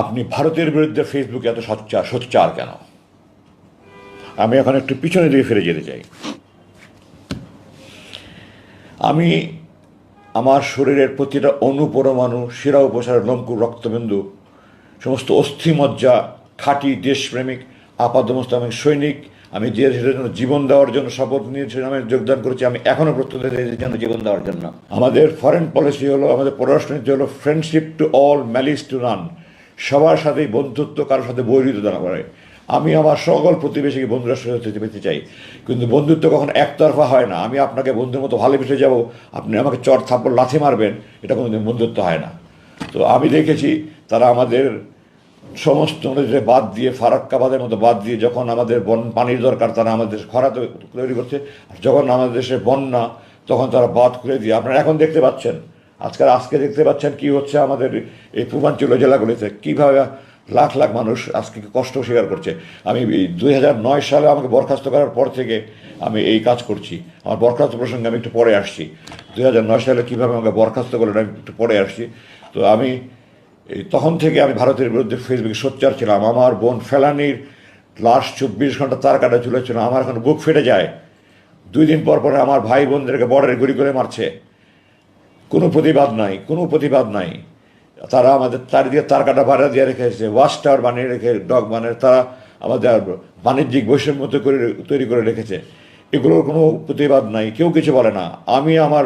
আপনি ভারতের বিরুদ্ধে ফেসবুকে এত সোচ্চার সোচ্চার কেন? আমি এখন একটু পিছনে দিকে ফিরে যেতে চাই। আমি আমার শরীরের প্রতিটা অনুপরমাণু, শিরা উপসার, লঙ্কুর রক্তবিন্দু, সমস্ত অস্থিমজ্জা, খাঁটি দেশপ্রেমিক আপাদমস্ত আমি সৈনিক, আমি দেশের জন্য জীবন দেওয়ার জন্য শপথ নিয়েছিলাম আমি যোগদান করেছি, আমি এখনও প্রস্তুত দেশের জন্য জীবন দেওয়ার জন্য। আমাদের ফরেন পলিসি হলো, আমাদের পররাষ্ট্রনীতি হলো friendship to all malice to none সবার সাথেই বন্ধুত্ব কারোর সাথে বৈরিত না করে। আমি আমার সকল প্রতিবেশীকে বন্ধুরা সাথে পেতে চাই। কিন্তু বন্ধুত্ব কখনো একতরফা হয় না, আমি আপনাকে বন্ধুর মতো ভালোবেসে যাব, আপনি আমাকে চর থাপ্পড় লাথি মারবেন, এটা কোনোদিন বন্ধুত্ব হয় না। তো আমি দেখেছি তারা আমাদের সমস্ত নদীতে বাদ দিয়ে, ফারাক্কাবাদের মতো বাদ দিয়ে যখন আমাদের বন পানির দরকার, তারা আমাদের খরা তৈরি করছে। আর যখন আমাদের দেশে বন্যা, তখন তারা বাদ করে দিয়ে, আপনারা এখন দেখতে পাচ্ছেন আজকাল আজকে দেখতে পাচ্ছেন কি হচ্ছে আমাদের এই পূর্বাঞ্চলীয় জেলাগুলিতে। কীভাবে লাখ লাখ মানুষ আজকে কষ্ট স্বীকার করছে। আমি দুই সালে আমাকে বরখাস্ত করার পর থেকে আমি এই কাজ করছি। আমার বরখাস্ত প্রসঙ্গে আমি একটু পরে আসছি। দুই নয় সালে কীভাবে আমাকে বরখাস্ত করলেন আমি একটু পরে আসছি। তো আমি তখন থেকে আমি ভারতের বিরুদ্ধে ফেসবুকে সোচ্চার ছিলাম। আমার বোন ফেলানির লাস্ট চব্বিশ ঘণ্টা তার কাটা চলেছিল আমার এখন বুক ফেটে যায়। দুই দিন পর পরে আমার ভাই বোনদেরকে বর্ডারে গুলি করে মারছে। কোনো প্রতিবাদ নাই, কোনো প্রতিবাদ নাই। তারা আমাদের চারিদিকে তার কাটা ভাড়া দিয়ে রেখেছে ওয়াশ টাওয়ার বানিয়ে রেখে, ডগ বানিয়ে তারা আমাদের বাণিজ্যিক বৈষম্য তো করে তৈরি করে রেখেছে। এগুলোর কোনো প্রতিবাদ নাই, কেউ কিছু বলে না। আমি আমার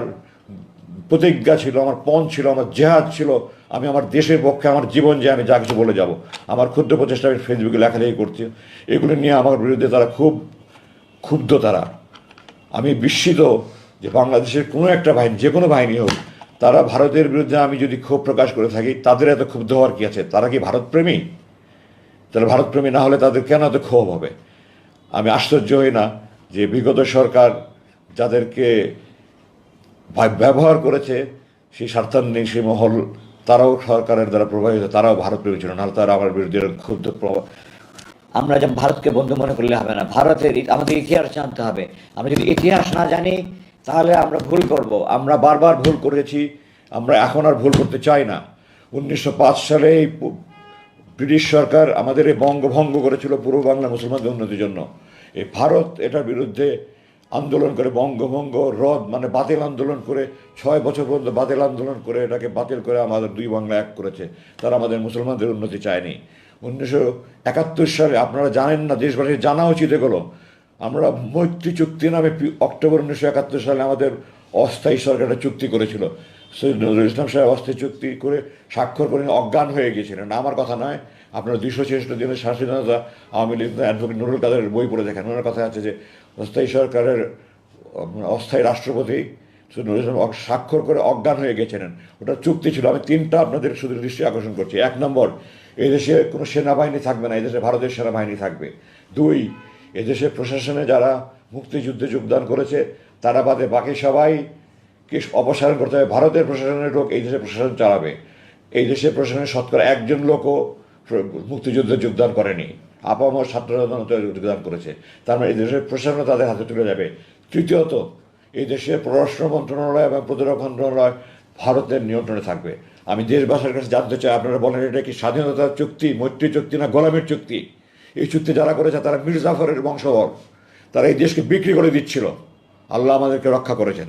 প্রতিজ্ঞা ছিল, আমার পণ ছিল, আমার জেহাদ ছিল, আমি আমার দেশের পক্ষে, আমার জীবন যে আমি যা কিছু বলে যাব। আমার ক্ষুদ্র প্রচেষ্টা আমি ফেসবুকে লেখালেখি করছি। এগুলো নিয়ে আমার বিরুদ্ধে তারা খুব ক্ষুব্ধ তারা। আমি বিস্মিত যে বাংলাদেশের কোনো একটা বাহিনী, যে কোনো বাহিনী হোক তারা ভারতের বিরুদ্ধে আমি যদি ক্ষোভ প্রকাশ করে থাকি, তাদের এত ক্ষুব্ধ হওয়ার কি আছে? তারা কি ভারতপ্রেমী? তাহলে ভারতপ্রেমী না হলে তাদের কেন এত ক্ষোভ হবে? আমি আশ্চর্য হই না যে বিগত সরকার যাদেরকে ব্যবহার করেছে, সেই স্বার্থান্বেষী সেই মহল, তারাও সরকারের দ্বারা প্রভাবিত, তারাও ভারতপ্রেমী ছিল, নাহলে তারা আমার বিরুদ্ধে ক্ষুব্ধ প্রভাব, আমরা যেমন ভারতকে বন্ধু মনে করলে হবে না, ভারতের আমাদের ইতিহাস জানতে হবে। আমরা যদি ইতিহাস না জানি তাহলে আমরা ভুল করব। আমরা বারবার ভুল করেছি। আমরা এখন আর ভুল করতে চাই না। উনিশশো পাঁচ সালে এই ব্রিটিশ সরকার আমাদের এই বঙ্গভঙ্গ করেছিল পূর্ব বাংলা মুসলমানদের উন্নতির জন্য। এই ভারত এটার বিরুদ্ধে আন্দোলন করে বঙ্গভঙ্গ, রদ মানে বাতিল আন্দোলন করে ছয় বছর পর্যন্ত বাতিল আন্দোলন করে এটাকে বাতিল করে আমাদের দুই বাংলা এক করেছে। তারা আমাদের মুসলমানদের উন্নতি চায়নি। উনিশশো একাত্তর সালে, আপনারা জানেন না, দেশবাসীর জানা উচিত এগুলো। আমরা মৈত্রী চুক্তি নামে অক্টোবর উনিশশো একাত্তর সালে আমাদের অস্থায়ী সরকার একটা চুক্তি করেছিল। সৈয়দ নজরুল ইসলাম সাহেব অস্থায়ী চুক্তি করে স্বাক্ষর করে অজ্ঞান হয়ে গিয়েছিলেন। আমার কথা নয়, আপনারা দুইশো ছেষট্টি দিনের স্বাধীনতা আওয়ামী লীগ অ্যাডভোকেট নুরুল কাদের বই পড়ে দেখেন। ওনার কথা আছে যে, অস্থায়ী সরকারের অস্থায়ী রাষ্ট্রপতি নজরুল ইসলাম স্বাক্ষর করে অজ্ঞান হয়ে গেছিলেন ওটা চুক্তি ছিল। আমি তিনটা আপনাদের শুধু দৃষ্টি আকর্ষণ করছি। এক নম্বর, এদেশে কোনো সেনাবাহিনী থাকবে না এই দেশে ভারতের সেনাবাহিনী থাকবে। দুই এদেশের প্রশাসনে যারা মুক্তিযুদ্ধে যোগদান করেছে, তারা বাদে বাকি সবাই কে অপসারণ করতে হবে? ভারতের প্রশাসনের লোক এই দেশে প্রশাসন চালাবে। এই দেশের প্রশাসনের শতকরা একজন লোকও মুক্তিযুদ্ধে যোগদান করেনি। আপামর ছাত্ররা যোগদান করেছে। তার মানে এই দেশের প্রশাসন তাদের হাতে তুলে যাবে তৃতীয়ত, এই দেশের পররাষ্ট্র মন্ত্রণালয় এবং প্রতিরক্ষা মন্ত্রণালয় ভারতের নিয়ন্ত্রণে থাকবে। আমি দেশবাসীর কাছে জানতে চাই, আপনারা বলেন এটা কি স্বাধীনতার চুক্তি, মৈত্রী চুক্তি না গোলামের চুক্তি? এই চুক্তি যারা করেছে তারা মির্জাফরের বংশধর। তারা এই দেশকে বিক্রি করে দিচ্ছিল। আল্লাহ আমাদেরকে রক্ষা করেছেন।